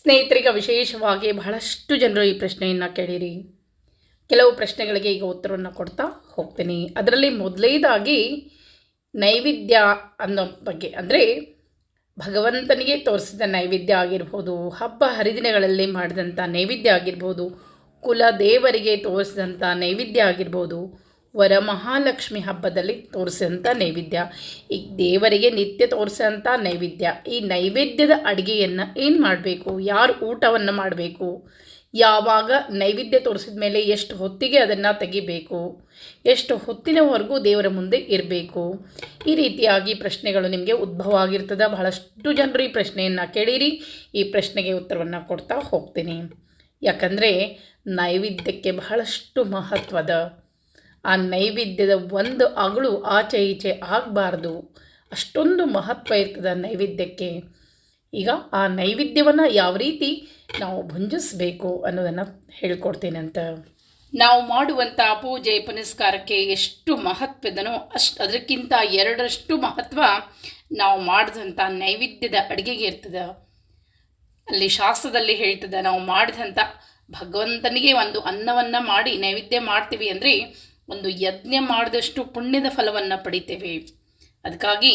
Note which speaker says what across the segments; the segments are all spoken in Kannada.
Speaker 1: ಸ್ನೇಹಿತರಿಗೆ ವಿಶೇಷವಾಗಿ ಬಹಳಷ್ಟು ಜನರು ಈ ಪ್ರಶ್ನೆಯನ್ನು ಕೇಳಿರಿ. ಕೆಲವು ಪ್ರಶ್ನೆಗಳಿಗೆ ಈಗ ಉತ್ತರವನ್ನು ಕೊಡ್ತಾ ಹೋಗ್ತೀನಿ. ಅದರಲ್ಲಿ ಮೊದಲನೇದಾಗಿ ನೈವೇದ್ಯ ಅನ್ನೋ ಬಗ್ಗೆ. ಅಂದರೆ ಭಗವಂತನಿಗೆ ತೋರಿಸಿದ ನೈವೇದ್ಯ ಆಗಿರ್ಬೋದು, ಹಬ್ಬ ಹರಿದಿನಗಳಲ್ಲಿ ಮಾಡಿದಂಥ ನೈವೇದ್ಯ ಆಗಿರ್ಬೋದು, ಕುಲ ದೇವರಿಗೆ ತೋರಿಸಿದಂಥ ನೈವೇದ್ಯ ಆಗಿರ್ಬೋದು ವರಮಹಾಲಕ್ಷ್ಮಿ ಹಬ್ಬದಲ್ಲಿ ತೋರಿಸಿದಂಥ ನೈವೇದ್ಯ. ಈ ದೇವರಿಗೆ ನಿತ್ಯ ತೋರಿಸಿದಂಥ ನೈವೇದ್ಯ. ಈ ನೈವೇದ್ಯದ ಅಡುಗೆಯನ್ನು ಏನು ಮಾಡಬೇಕು? ಯಾರು ಊಟವನ್ನು ಮಾಡಬೇಕು? ಯಾವಾಗ ನೈವೇದ್ಯ ತೋರಿಸಿದ ಮೇಲೆ ಎಷ್ಟು ಹೊತ್ತಿಗೆ ಅದನ್ನು ತೆಗಿಬೇಕು? ಎಷ್ಟು ಹೊತ್ತಿನವರೆಗೂ ದೇವರ ಮುಂದೆ ಇರಬೇಕು? ಈ ರೀತಿಯಾಗಿ ಪ್ರಶ್ನೆಗಳು ನಿಮಗೆ ಉದ್ಭವ ಆಗಿರ್ತದೆ. ಬಹಳಷ್ಟು ಜನರು ಈ ಪ್ರಶ್ನೆಯನ್ನು ಕೇಳಿರಿ. ಈ ಪ್ರಶ್ನೆಗೆ ಉತ್ತರವನ್ನು ಕೊಡ್ತಾ ಹೋಗ್ತೀನಿ. ಯಾಕಂದರೆ ನೈವೇದ್ಯಕ್ಕೆ ಬಹಳಷ್ಟು ಮಹತ್ವದ ಆ ನೈವೇದ್ಯದ ಒಂದು ಅಗಳು ಆಚೆ ಈಚೆ ಆಗಬಾರ್ದು. ಅಷ್ಟೊಂದು ಮಹತ್ವ ಇರ್ತದೆ ನೈವೇದ್ಯಕ್ಕೆ. ಈಗ ಆ ನೈವೇದ್ಯವನ್ನು ಯಾವ ರೀತಿ ನಾವು ಭುಂಜಿಸ್ಬೇಕು ಅನ್ನೋದನ್ನು ಹೇಳ್ಕೊಡ್ತೀನಂತ. ನಾವು ಮಾಡುವಂಥ ಪೂಜೆ ಪುನಸ್ಕಾರಕ್ಕೆ ಎಷ್ಟು ಮಹತ್ವದನೋ ಅಷ್ಟು ಅದಕ್ಕಿಂತ ಎರಡರಷ್ಟು ಮಹತ್ವ ನಾವು ಮಾಡಿದಂಥ ನೈವೇದ್ಯದ ಅಡುಗೆಗೆ ಇರ್ತದೆ. ಅಲ್ಲಿ ಶಾಸ್ತ್ರದಲ್ಲಿ ಹೇಳ್ತದೆ ನಾವು ಮಾಡಿದಂಥ ಭಗವಂತನಿಗೆ ಒಂದು ಅನ್ನವನ್ನು ಮಾಡಿ ನೈವೇದ್ಯ ಮಾಡ್ತೀವಿ ಅಂದರೆ ಒಂದು ಯಜ್ಞ ಮಾಡಿದಷ್ಟು ಪುಣ್ಯದ ಫಲವನ್ನು ಪಡಿತೇವೆ. ಅದಕ್ಕಾಗಿ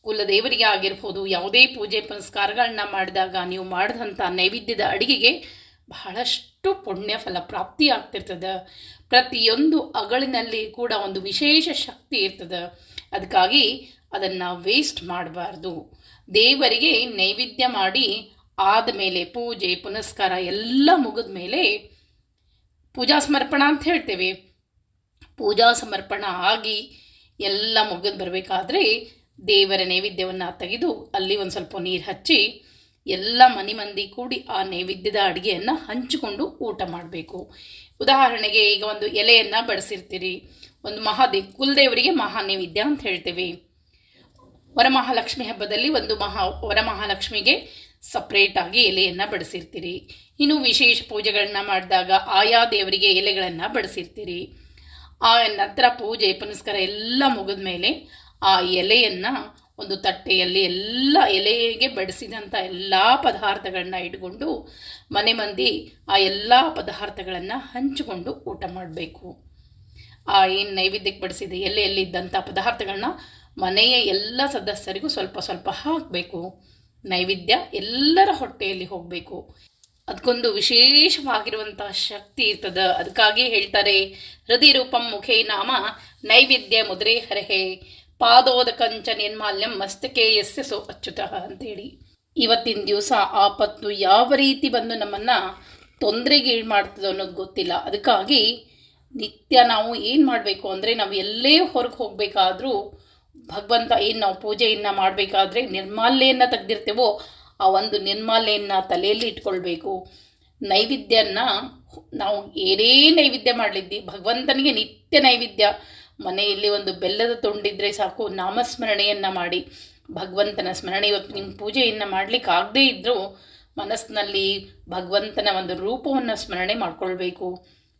Speaker 1: ಕುಲದೇವರಿಗೆ ಆಗಿರ್ಬೋದು, ಯಾವುದೇ ಪೂಜೆ ಪುನಸ್ಕಾರಗಳನ್ನ ಮಾಡಿದಾಗ ನೀವು ಮಾಡಿದಂಥ ನೈವೇದ್ಯದ ಅಡಿಗೆಗೆ ಬಹಳಷ್ಟು ಪುಣ್ಯ ಫಲ ಪ್ರಾಪ್ತಿ ಆಗ್ತಿರ್ತದೆ. ಪ್ರತಿಯೊಂದು ಅಗಳಿನಲ್ಲಿ ಕೂಡ ಒಂದು ವಿಶೇಷ ಶಕ್ತಿ ಇರ್ತದೆ. ಅದಕ್ಕಾಗಿ ಅದನ್ನು ವೇಸ್ಟ್ ಮಾಡಬಾರ್ದು. ದೇವರಿಗೆ ನೈವೇದ್ಯ ಮಾಡಿ ಆದಮೇಲೆ ಪೂಜೆ ಪುನಸ್ಕಾರ ಎಲ್ಲ ಮುಗಿದ ಮೇಲೆ ಪೂಜಾ ಸ್ಮರ್ಪಣ ಅಂತ ಹೇಳ್ತೇವೆ. ಪೂಜಾ ಸಮರ್ಪಣ ಆಗಿ ಎಲ್ಲ ಮುಗಿದು ಬರಬೇಕಾದ್ರೆ ದೇವರ ನೈವೇದ್ಯವನ್ನು ತೆಗೆದು ಅಲ್ಲಿ ಒಂದು ಸ್ವಲ್ಪ ನೀರು ಹಚ್ಚಿ ಎಲ್ಲ ಮನೆ ಮಂದಿ ಕೂಡಿ ಆ ನೈವೇದ್ಯದ ಅಡುಗೆಯನ್ನು ಹಂಚಿಕೊಂಡು ಊಟ ಮಾಡಬೇಕು. ಉದಾಹರಣೆಗೆ ಈಗ ಒಂದು ಎಲೆಯನ್ನು ಬಡಿಸಿರ್ತೀರಿ. ಒಂದು ಮಹಾದೇವ್ ಕುಲದೇವರಿಗೆ ಮಹಾ ನೈವೇದ್ಯ ಅಂತ ಹೇಳ್ತೇವೆ. ವರಮಹಾಲಕ್ಷ್ಮಿ ಹಬ್ಬದಲ್ಲಿ ಒಂದು ಮಹಾ, ವರಮಹಾಲಕ್ಷ್ಮಿಗೆ ಸಪ್ರೇಟಾಗಿ ಎಲೆಯನ್ನು ಬಡಿಸಿರ್ತೀರಿ. ಇನ್ನು ವಿಶೇಷ ಪೂಜೆಗಳನ್ನ ಮಾಡಿದಾಗ ಆಯಾ ದೇವರಿಗೆ ಎಲೆಗಳನ್ನು ಬಡಿಸಿರ್ತೀರಿ. ಆ ನಂತರ ಪೂಜೆ, ಪುನಸ್ಕಾರ ಎಲ್ಲ ಮುಗಿದ ಮೇಲೆ ಆ ಎಲೆಯನ್ನು ಒಂದು ತಟ್ಟೆಯಲ್ಲಿ ಎಲ್ಲ ಎಲೆಗೆ ಬಡಿಸಿದಂಥ ಎಲ್ಲ ಪದಾರ್ಥಗಳನ್ನ ಇಟ್ಕೊಂಡು ಮನೆ ಮಂದಿ ಆ ಎಲ್ಲ ಪದಾರ್ಥಗಳನ್ನು ಹಂಚಿಕೊಂಡು ಊಟ ಮಾಡಬೇಕು. ಆ ಏನು ನೈವೇದ್ಯಕ್ಕೆ ಬಡಿಸಿದ ಎಲೆಯಲ್ಲಿದ್ದಂಥ ಪದಾರ್ಥಗಳನ್ನ ಮನೆಯ ಎಲ್ಲ ಸದಸ್ಯರಿಗೂ ಸ್ವಲ್ಪ ಸ್ವಲ್ಪ ಹಾಕಬೇಕು. ನೈವೇದ್ಯ ಎಲ್ಲರ ಹೊಟ್ಟೆಯಲ್ಲಿ ಹೋಗಬೇಕು. ಅದಕ್ಕೊಂದು ವಿಶೇಷವಾಗಿರುವಂತಹ ಶಕ್ತಿ ಇರ್ತದೆ. ಅದಕ್ಕಾಗಿ ಹೇಳ್ತಾರೆ, ಹೃದಯ ರೂಪಂ ಮುಖೇ ನಾಮ, ನೈವೇದ್ಯ ಮುದ್ರೆ ಹರಹೆ, ಪಾದೋದಕಂಚ ನಿರ್ಮಾಲ್ಯಂ ಮಸ್ತಕೆ ಎಸ್ ಸೋ ಅಚ್ಯುತಃ ಅಂತೇಳಿ. ಇವತ್ತಿನ ದಿವಸ ಆಪತ್ತು ಯಾವ ರೀತಿ ಬಂದು ನಮ್ಮನ್ನು ತೊಂದರೆಗೆ ಮಾಡ್ತದೆ ಅನ್ನೋದು ಗೊತ್ತಿಲ್ಲ. ಅದಕ್ಕಾಗಿ ನಿತ್ಯ ನಾವು ಏನು ಮಾಡಬೇಕು ಅಂದರೆ, ನಾವು ಎಲ್ಲೇ ಹೊರಗೆ ಹೋಗಬೇಕಾದ್ರೂ ಭಗವಂತ ಏನು ನಾವು ಪೂಜೆಯನ್ನು ಮಾಡಬೇಕಾದ್ರೆ ನಿರ್ಮಾಲ್ಯವನ್ನು ತೆಗೆದಿರ್ತೇವೋ ಆ ಒಂದು ನಿರ್ಮಾಲೆಯನ್ನು ತಲೆಯಲ್ಲಿ ಇಟ್ಕೊಳ್ಬೇಕು. ನೈವೇದ್ಯನ ನಾವು ಏನೇ ನೈವೇದ್ಯ ಮಾಡಲಿದ್ದಿ, ಭಗವಂತನಿಗೆ ನಿತ್ಯ ನೈವೇದ್ಯ. ಮನೆಯಲ್ಲಿ ಒಂದು ಬೆಲ್ಲದ ತುಂಡಿದ್ರೆ ಸಾಕು, ನಾಮಸ್ಮರಣೆಯನ್ನು ಮಾಡಿ. ಭಗವಂತನ ಸ್ಮರಣೆ ಇವತ್ತು ನಿಮ್ಮ ಪೂಜೆಯನ್ನು ಮಾಡಲಿಕ್ಕೆ ಆಗದೇ ಇದ್ದರೂ ಮನಸ್ಸಿನಲ್ಲಿ ಭಗವಂತನ ಒಂದು ರೂಪವನ್ನು ಸ್ಮರಣೆ ಮಾಡಿಕೊಳ್ಬೇಕು.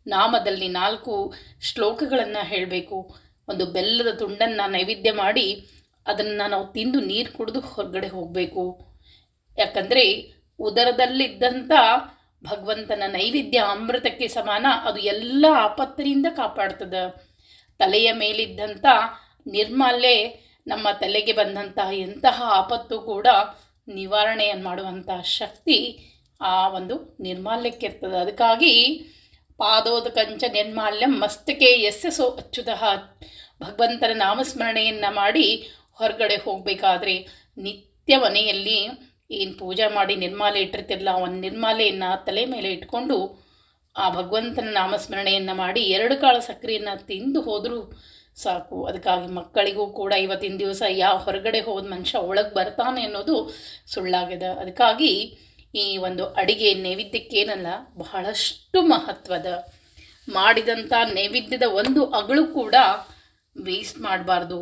Speaker 1: ನಾಮದಲ್ಲಿ ನಾಲ್ಕು ಶ್ಲೋಕಗಳನ್ನು ಹೇಳಬೇಕು. ಒಂದು ಬೆಲ್ಲದ ತುಂಡನ್ನು ನೈವೇದ್ಯ ಮಾಡಿ, ಅದನ್ನು ನಾವು ತಿಂದು ನೀರು ಕುಡಿದು ಹೊರಗಡೆ ಹೋಗಬೇಕು. ಯಾಕಂದರೆ ಉದರದಲ್ಲಿದ್ದಂಥ ಭಗವಂತನ ನೈವೇದ್ಯ ಅಮೃತಕ್ಕೆ ಸಮಾನ, ಅದು ಎಲ್ಲ ಆಪತ್ತರಿಂದ ಕಾಪಾಡ್ತದೆ. ತಲೆಯ ಮೇಲಿದ್ದಂಥ ನಿರ್ಮಾಲ್ಯ ನಮ್ಮ ತಲೆಗೆ ಬಂದಂತಹ ಎಂತಹ ಆಪತ್ತು ಕೂಡ ನಿವಾರಣೆಯನ್ನು ಮಾಡುವಂತಹ ಶಕ್ತಿ ಆ ಒಂದು ನಿರ್ಮಾಲ್ಯಕ್ಕೆ ಇರ್ತದೆ ಅದಕ್ಕಾಗಿ ಪಾದೋದ ಕಂಚ ನಿರ್ಮಾಲ್ಯ ಮಸ್ತಕೆ ಎಸ್ಸೆಸೋ ಅಚ್ಚುತಃ ಭಗವಂತನ ನಾಮಸ್ಮರಣೆಯನ್ನು ಮಾಡಿ ಹೊರಗಡೆ ಹೋಗಬೇಕಾದ್ರೆ ನಿತ್ಯ ಮನೆಯಲ್ಲಿ ಏನು ಪೂಜೆ ಮಾಡಿ ನಿರ್ಮಾಲೆ ಇಟ್ಟಿರ್ತಿರಲ್ಲ ಒಂದು ನಿರ್ಮಾಲೆಯನ್ನು ತಲೆ ಮೇಲೆ ಇಟ್ಕೊಂಡು ಆ ಭಗವಂತನ ನಾಮಸ್ಮರಣೆಯನ್ನು ಮಾಡಿ ಎರಡು ಕಾಳು ಸಕ್ಕರೆಯನ್ನು ತಿಂದು ಹೋದರೂ ಸಾಕು. ಅದಕ್ಕಾಗಿ ಮಕ್ಕಳಿಗೂ ಕೂಡ ಇವತ್ತಿನ ದಿವಸ ಯಾವ ಹೊರಗಡೆ ಹೋದ ಮನುಷ್ಯ ಒಳಗೆ ಬರ್ತಾನೆ ಅನ್ನೋದು ಸುಳ್ಳಾಗಿದೆ ಅದಕ್ಕಾಗಿ ಈ ಒಂದು ಅಡಿಗೆ ನೈವೇದ್ಯಕ್ಕೇನಲ್ಲ, ಬಹಳಷ್ಟು ಮಹತ್ವದ. ಮಾಡಿದಂಥ ನೈವೇದ್ಯದ ಒಂದು ಅಗಳು ಕೂಡ ವೇಸ್ಟ್ ಮಾಡಬಾರ್ದು.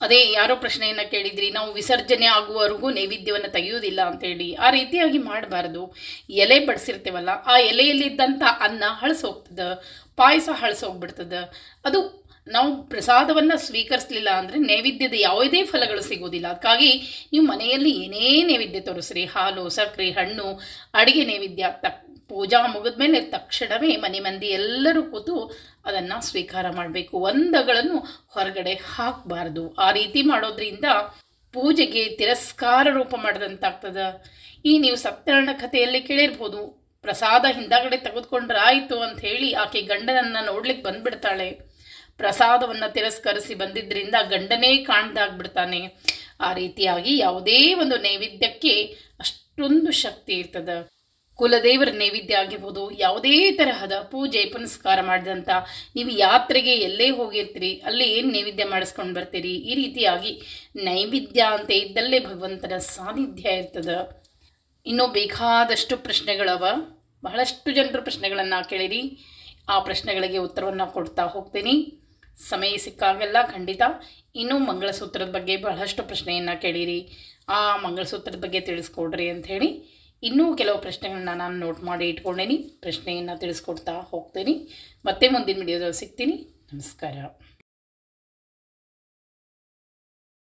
Speaker 1: ಅದೇ ಯಾರೋ ಪ್ರಶ್ನೆಯನ್ನು ಕೇಳಿದ್ರಿ, ನಾವು ವಿಸರ್ಜನೆ ಆಗುವವರೆಗೂ ನೈವೇದ್ಯವನ್ನು ತೆಗೆಯೋದಿಲ್ಲ ಅಂತೇಳಿ. ಆ ರೀತಿಯಾಗಿ ಮಾಡಬಾರ್ದು. ಎಲೆ ಬಡಿಸಿರ್ತೇವಲ್ಲ, ಆ ಎಲೆಯಲ್ಲಿದ್ದಂಥ ಅನ್ನ ಹಳಸೋಗ್ತದೆ, ಪಾಯಸ ಹಳಸೋಗ್ಬಿಡ್ತದೆ. ಅದು ನಾವು ಪ್ರಸಾದವನ್ನು ಸ್ವೀಕರಿಸಲಿಲ್ಲ ಅಂದರೆ ನೈವೇದ್ಯದ ಯಾವುದೇ ಫಲಗಳು ಸಿಗೋದಿಲ್ಲ ಅದಕ್ಕಾಗಿ ನೀವು ಮನೆಯಲ್ಲಿ ಏನೇ ನೈವೇದ್ಯ ತೋರಿಸ್ರಿ, ಹಾಲು, ಸಕ್ಕರೆ, ಹಣ್ಣು, ಅಡುಗೆ ನೈವೇದ್ಯ ತಕ್ ಪೂಜಾ ಮುಗಿದ ಮೇಲೆ ತಕ್ಷಣವೇ ಮನೆ ಮಂದಿ ಎಲ್ಲರೂ ಕೂತು ಅದನ್ನು ಸ್ವೀಕಾರ ಮಾಡಬೇಕು. ಒಂದಗಳನ್ನು ಹೊರಗಡೆ ಹಾಕಬಾರ್ದು. ಆ ರೀತಿ ಮಾಡೋದ್ರಿಂದ ಪೂಜೆಗೆ ತಿರಸ್ಕಾರ ರೂಪ ಮಾಡಿದಂತಾಗ್ತದ. ಈ ನೀವು ಸತ್ಯನಾರಾಯಣ ಕಥೆಯಲ್ಲಿ ಕೇಳಿರ್ಬೋದು. ಪ್ರಸಾದ ಹಿಂದಾಗಡೆ ತೆಗೆದುಕೊಂಡ್ರೆ ಆಯಿತು ಅಂತ ಹೇಳಿ ಆಕೆ ಗಂಡನನ್ನು ನೋಡ್ಲಿಕ್ಕೆ ಬಂದ್ಬಿಡ್ತಾಳೆ. ಪ್ರಸಾದವನ್ನು ತಿರಸ್ಕರಿಸಿ ಬಂದಿದ್ದರಿಂದ ಗಂಡನೇ ಕಾಣ್ದಾಗ್ಬಿಡ್ತಾನೆ. ಆ ರೀತಿಯಾಗಿ ಯಾವುದೇ ಒಂದು ನೈವೇದ್ಯಕ್ಕೆ ಅಷ್ಟೊಂದು ಶಕ್ತಿ ಇರ್ತದೆ. ಕುಲದೇವರ ನೈವೇದ್ಯ ಆಗಿರ್ಬೋದು, ಯಾವುದೇ ತರಹದ ಪೂಜೆ, ಪುನಸ್ಕಾರ ಮಾಡಿದಂಥ ನೀವು ಯಾತ್ರೆಗೆ ಎಲ್ಲೇ ಹೋಗಿರ್ತೀರಿ, ಅಲ್ಲಿ ಏನು ನೈವೇದ್ಯ ಮಾಡಿಸ್ಕೊಂಡು ಬರ್ತೀರಿ, ಈ ರೀತಿಯಾಗಿ ನೈವೇದ್ಯ ಅಂತ ಇದ್ದಲ್ಲೇ ಭಗವಂತನ ಸಾನ್ನಿಧ್ಯ ಇರ್ತದೆ. ಇನ್ನೂ ಬೇಕಾದಷ್ಟು ಪ್ರಶ್ನೆಗಳವ. ಬಹಳಷ್ಟು ಜನರು ಪ್ರಶ್ನೆಗಳನ್ನು ಕೇಳಿರಿ. ಆ ಪ್ರಶ್ನೆಗಳಿಗೆ ಉತ್ತರವನ್ನು ಕೊಡ್ತಾ ಹೋಗ್ತೀನಿ. ಸಮಯ ಸಿಕ್ಕಾಗೆಲ್ಲ ಖಂಡಿತ ಇನ್ನೂ ಮಂಗಳಸೂತ್ರದ ಬಗ್ಗೆ ಬಹಳಷ್ಟು ಪ್ರಶ್ನೆಯನ್ನು ಕೇಳಿರಿ. ಆ ಮಂಗಳಸೂತ್ರದ ಬಗ್ಗೆ ತಿಳಿಸ್ಕೊಡ್ರಿ ಅಂಥೇಳಿ ಇನ್ನೂ ಕೆಲವು ಪ್ರಶ್ನೆಗಳನ್ನ ನಾನು ನೋಟ್ ಮಾಡಿ ಇಟ್ಕೊಂಡೇನಿ. ಪ್ರಶ್ನೆಯನ್ನು ತಿಳಿಸ್ಕೊಡ್ತಾ ಹೋಗ್ತೀನಿ. ಮತ್ತೆ ಮುಂದಿನ ವಿಡಿಯೋದಲ್ಲಿ ಸಿಗ್ತೀನಿ. ನಮಸ್ಕಾರ.